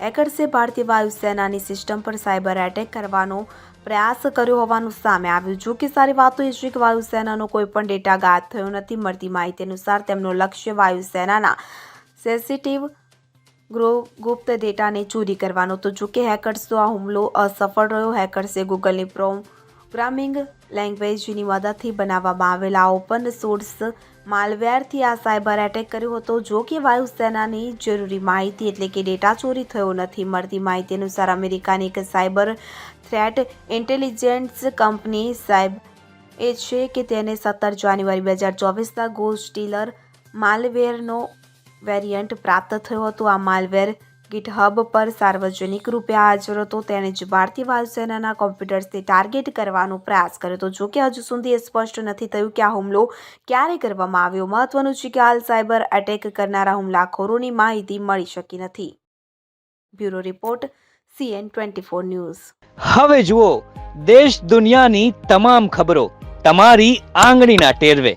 હેકર્સે ભારતીય વાયુસેનાની સિસ્ટમ પર સાયબર એટેક કરવાનો પ્રયાસ કર્યો હોવાનું સામે આવ્યું. જો કે સારી વાતો એ છે કે વાયુસેનાનો કોઈ પણ ડેટા ગાયબ થયો નથી. મળતી માહિતી અનુસાર તેમનો લક્ષ્ય વાયુસેનાના સેન્સિટિવ ગ્રો ગુપ્ત ડેટાને ચોરી કરવાનો તો જો કે હેકર્સનો આ હુમલો અસફળ રહ્યો. હેકર્સે ગૂગલની પ્રોગ્રામિંગ લેંગ્વેજની મદદથી બનાવવામાં આવેલા ઓપન સોર્સ માલવેરથી આ સાયબર એટેક કર્યો હતો, જો કે વાયુસેનાની જરૂરી માહિતી એટલે કે ડેટા ચોરી થયો નથી. મળતી માહિતી અનુસાર અમેરિકાની એક સાયબર થ્રેટ ઇન્ટેલિજન્સ કંપની સાયબ એ છે કે તેને સત્તર જાન્યુઆરી બે હજાર ચોવીસના ગોસ્ટીલર માલવેરનો વેરિયન્ટ પ્રાપ્ત થયો હતો. આ માલવેર ગિટહબ પર સાર્વજનિક રૂપે હાજર હતો. તેણે જ ભારતીય વાયુસેનાના કોમ્પ્યુટર્સને ટાર્ગેટ કરવાનો પ્રયાસ કર્યો હતો. જોકે હજુ સુધી એ સ્પષ્ટ નથી થયું કે આ હુમલો ક્યારે કરવામાં આવ્યો. મહત્વનું છે કે હાલ સાયબર એટેક કરનારા હુમલાખોરોની માહિતી મળી શકી નથી. Bureau report, CN twenty four news. હવે જુઓ, દેશ દુનિયાની તમામ ખબરો તમારી આંગળીના ટેરવે.